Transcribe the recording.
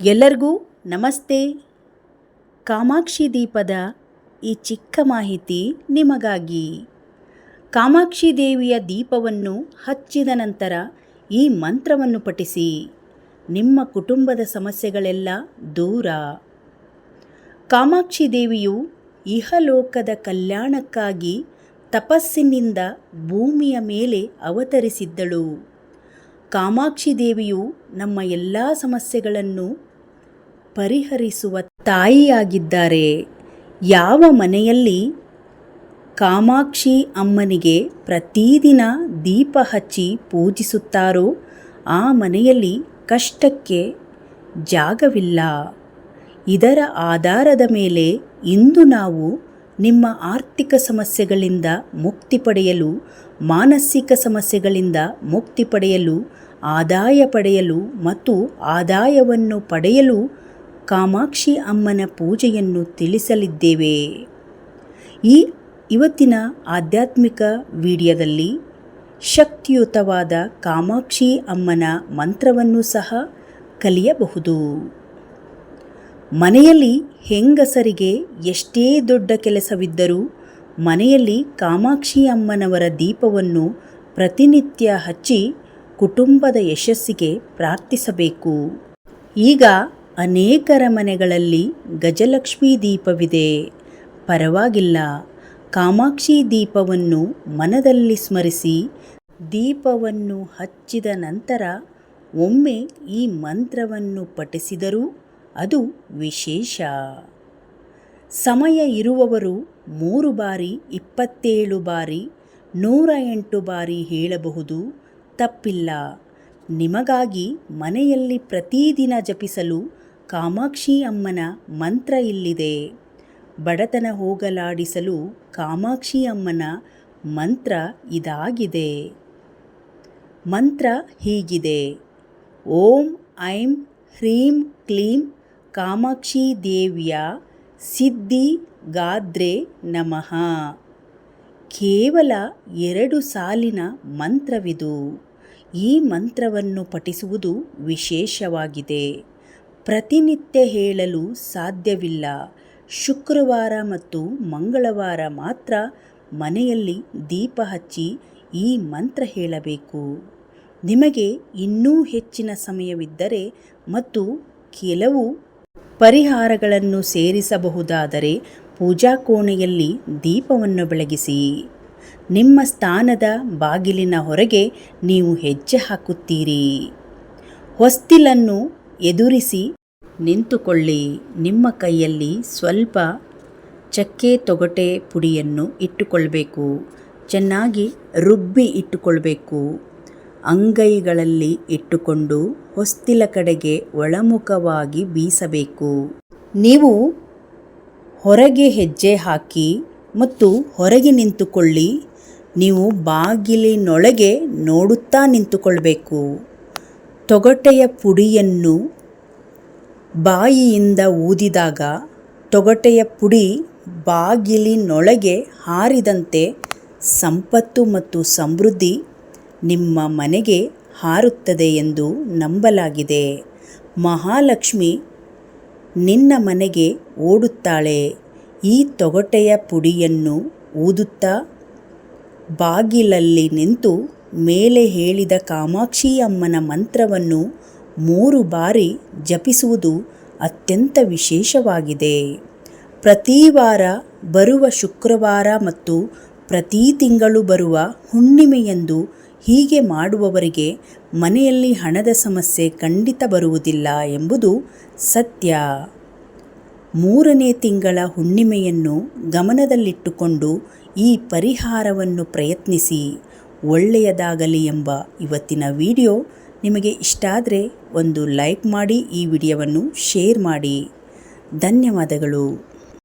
ಎಲ್ಲರಿಗೂ ನಮಸ್ತೆ. ಕಾಮಾಕ್ಷಿ ದೀಪದ ಈ ಚಿಕ್ಕ ಮಾಹಿತಿ ನಿಮಗಾಗಿ. ಕಾಮಾಕ್ಷಿ ದೇವಿಯ ದೀಪವನ್ನು ಹಚ್ಚಿದ ನಂತರ ಈ ಮಂತ್ರವನ್ನು ಪಠಿಸಿ. ನಿಮ್ಮ ಕುಟುಂಬದ ಸಮಸ್ಯೆಗಳೆಲ್ಲ ದೂರ. ಕಾಮಾಕ್ಷಿ ದೇವಿಯು ಇಹಲೋಕದ ಕಲ್ಯಾಣಕ್ಕಾಗಿ ತಪಸ್ಸಿನಿಂದ ಭೂಮಿಯ ಮೇಲೆ ಅವತರಿಸಿದ್ದಳು. ಕಾಮಾಕ್ಷಿ ದೇವಿಯು ನಮ್ಮ ಎಲ್ಲ ಸಮಸ್ಯೆಗಳನ್ನು ಪರಿಹರಿಸುವ ತಾಯಿಯಾಗಿದ್ದಾರೆ. ಯಾವ ಮನೆಯಲ್ಲಿ ಕಾಮಾಕ್ಷಿ ಅಮ್ಮನಿಗೆ ಪ್ರತಿದಿನ ದೀಪ ಹಚ್ಚಿ ಪೂಜಿಸುತ್ತಾರೋ ಆ ಮನೆಯಲ್ಲಿ ಕಷ್ಟಕ್ಕೆ ಜಾಗವಿಲ್ಲ. ಇದರ ಆಧಾರದ ಮೇಲೆ ಇಂದು ನಾವು ನಿಮ್ಮ ಆರ್ಥಿಕ ಸಮಸ್ಯೆಗಳಿಂದ ಮುಕ್ತಿ ಪಡೆಯಲು, ಮಾನಸಿಕ ಸಮಸ್ಯೆಗಳಿಂದ ಮುಕ್ತಿ ಪಡೆಯಲು ಆದಾಯ ಪಡೆಯಲು ಮತ್ತು ಆದಾಯವನ್ನು ಪಡೆಯಲು ಕಾಮಾಕ್ಷಿ ಅಮ್ಮನ ಪೂಜೆಯನ್ನು ತಿಳಿಸಲಿದ್ದೇವೆ. ಈ ಇವತ್ತಿನ ಆಧ್ಯಾತ್ಮಿಕ ವಿಡಿಯೋದಲ್ಲಿ ಶಕ್ತಿಯುತವಾದ ಕಾಮಾಕ್ಷಿ ಅಮ್ಮನ ಮಂತ್ರವನ್ನು ಸಹ ಕಲಿಯಬಹುದು. ಮನೆಯಲ್ಲಿ ಹೆಂಗಸರಿಗೆ ಎಷ್ಟೇ ದೊಡ್ಡ ಕೆಲಸವಿದ್ದರೂ ಮನೆಯಲ್ಲಿ ಕಾಮಾಕ್ಷಿ ಅಮ್ಮನವರ ದೀಪವನ್ನು ಪ್ರತಿನಿತ್ಯ ಹಚ್ಚಿ ಕುಟುಂಬದ ಯಶಸ್ಸಿಗೆ ಪ್ರಾರ್ಥಿಸಬೇಕು. ಈಗ ಅನೇಕರ ಮನೆಗಳಲ್ಲಿ ಗಜಲಕ್ಷ್ಮಿ ದೀಪವಿದೆ. ಪರವಾಗಿಲ್ಲ. ಕಾಮಾಕ್ಷಿ ದೀಪವನ್ನು ಮನದಲ್ಲಿ ಸ್ಮರಿಸಿ ದೀಪವನ್ನು ಹಚ್ಚಿದ ನಂತರ ಒಮ್ಮೆ ಈ ಮಂತ್ರವನ್ನು ಪಠಿಸಿದರೂ ಅದು ವಿಶೇಷ. ಸಮಯ ಇರುವವರು ಮೂರು ಬಾರಿ ಇಪ್ಪತ್ತೇಳು ಬಾರಿ ನೂರ ಎಂಟು ಬಾರಿ ಹೇಳಬಹುದು. ತಪ್ಪಿಲ್ಲ. ನಿಮಗಾಗಿ ಮನೆಯಲ್ಲಿ ಪ್ರತಿದಿನ ಜಪಿಸಲು ಕಾಮಾಕ್ಷಿ ಅಮ್ಮನ ಮಂತ್ರ ಇಲ್ಲಿದೆ. ಬಡತನ ಹೋಗಲಾಡಿಸಲು ಕಾಮಾಕ್ಷಿ ಅಮ್ಮನ ಮಂತ್ರ ಇದಾಗಿದೆ. ಮಂತ್ರ ಹೀಗಿದೆ. ಓಂ ಐಂ ಹ್ರೀಂ ಕ್ಲೀಂ ಕಾಮಾಕ್ಷಿ ದೇವಿಯ ಸಿದ್ಧಿ ಗಾದ್ರೆ ನಮಃ. ಕೇವಲ ಎರಡು ಸಾಲಿನ ಮಂತ್ರವಿದು. ಈ ಮಂತ್ರವನ್ನು ಪಠಿಸುವುದು ವಿಶೇಷವಾಗಿದೆ. ಪ್ರತಿನಿತ್ಯ ಹೇಳಲು ಸಾಧ್ಯವಿಲ್ಲ. ಶುಕ್ರವಾರ ಮತ್ತು ಮಂಗಳವಾರ ಮಾತ್ರ ಮನೆಯಲ್ಲಿ ದೀಪ ಹಚ್ಚಿ ಈ ಮಂತ್ರ ಹೇಳಬೇಕು. ನಿಮಗೆ ಇನ್ನೂ ಹೆಚ್ಚಿನ ಸಮಯವಿದ್ದರೆ ಮತ್ತು ಕೆಲವು ಪರಿಹಾರಗಳನ್ನು ಸೇರಿಸಬಹುದಾದರೆ ಪೂಜಾ ಕೋಣೆಯಲ್ಲಿ ದೀಪವನ್ನು ಬೆಳಗಿಸಿ, ನಿಮ್ಮ ಸ್ಥಾನದ ಬಾಗಿಲಿನ ಹೊರಗೆ ನೀವು ಹೆಜ್ಜೆ ಹಾಕುತ್ತೀರಿ. ಹೊಸ್ತಿಲನ್ನು ಎದುರಿಸಿ ನಿಂತುಕೊಳ್ಳಿ. ನಿಮ್ಮ ಕೈಯಲ್ಲಿ ಸ್ವಲ್ಪ ಚಕ್ಕೆ ತೊಗಟೆ ಪುಡಿಯನ್ನು ಇಟ್ಟುಕೊಳ್ಬೇಕು. ಚೆನ್ನಾಗಿ ರುಬ್ಬಿ ಇಟ್ಟುಕೊಳ್ಬೇಕು. ಅಂಗೈಗಳಲ್ಲಿ ಇಟ್ಟುಕೊಂಡು ಹೊಸ್ತಿಲ ಕಡೆಗೆ ಒಳಮುಖವಾಗಿ ಬೀಸಬೇಕು. ನೀವು ಹೊರಗೆ ಹೆಜ್ಜೆ ಹಾಕಿ ಮತ್ತು ಹೊರಗೆ ನಿಂತುಕೊಳ್ಳಿ. ನೀವು ಬಾಗಿಲಿನೊಳಗೆ ನೋಡುತ್ತಾ ನಿಂತುಕೊಳ್ಬೇಕು. ತೊಗಟೆಯ ಪುಡಿಯನ್ನು ಬಾಯಿಯಿಂದ ಊದಿದಾಗ ತೊಗಟೆಯ ಪುಡಿ ಬಾಗಿಲಿನೊಳಗೆ ಹಾರಿದಂತೆ ಸಂಪತ್ತು ಮತ್ತು ಸಮೃದ್ಧಿ ನಿಮ್ಮ ಮನೆಗೆ ಹಾರುತ್ತದೆ ಎಂದು ನಂಬಲಾಗಿದೆ. ಮಹಾಲಕ್ಷ್ಮಿ ನಿನ್ನ ಮನೆಗೆ ಓಡುತ್ತಾಳೆ. ಈ ತೊಗಟೆಯ ಪುಡಿಯನ್ನು ಊದುತ್ತಾ ಬಾಗಿಲಲ್ಲಿ ನಿಂತು ಮೇಲೆ ಹೇಳಿದ ಕಾಮಾಕ್ಷಿ ಅಮ್ಮನ ಮಂತ್ರವನ್ನು ಮೂರು ಬಾರಿ ಜಪಿಸುವುದು ಅತ್ಯಂತ ವಿಶೇಷವಾಗಿದೆ. ಪ್ರತಿ ವಾರ ಬರುವ ಶುಕ್ರವಾರ ಮತ್ತು ಪ್ರತಿ ತಿಂಗಳು ಬರುವ ಹುಣ್ಣಿಮೆಯಂದು ಹೀಗೆ ಮಾಡುವವರಿಗೆ ಮನೆಯಲ್ಲಿ ಹಣದ ಸಮಸ್ಯೆ ಖಂಡಿತ ಬರುವುದಿಲ್ಲ ಎಂಬುದು ಸತ್ಯ. ಮೂರನೇ ತಿಂಗಳ ಹುಣ್ಣಿಮೆಯನ್ನು ಗಮನದಲ್ಲಿಟ್ಟುಕೊಂಡು ಈ ಪರಿಹಾರವನ್ನು ಪ್ರಯತ್ನಿಸಿ. ಒಳ್ಳೆಯದಾಗಲಿ ಎಂಬ ಇವತ್ತಿನ ವಿಡಿಯೋ. ನಿಮಗೆ ಇಷ್ಟ ಆದರೆ ಒಂದು ಲೈಕ್ ಮಾಡಿ ಈ ವಿಡಿಯೋವನ್ನು ಶೇರ್ ಮಾಡಿ. ಧನ್ಯವಾದಗಳು.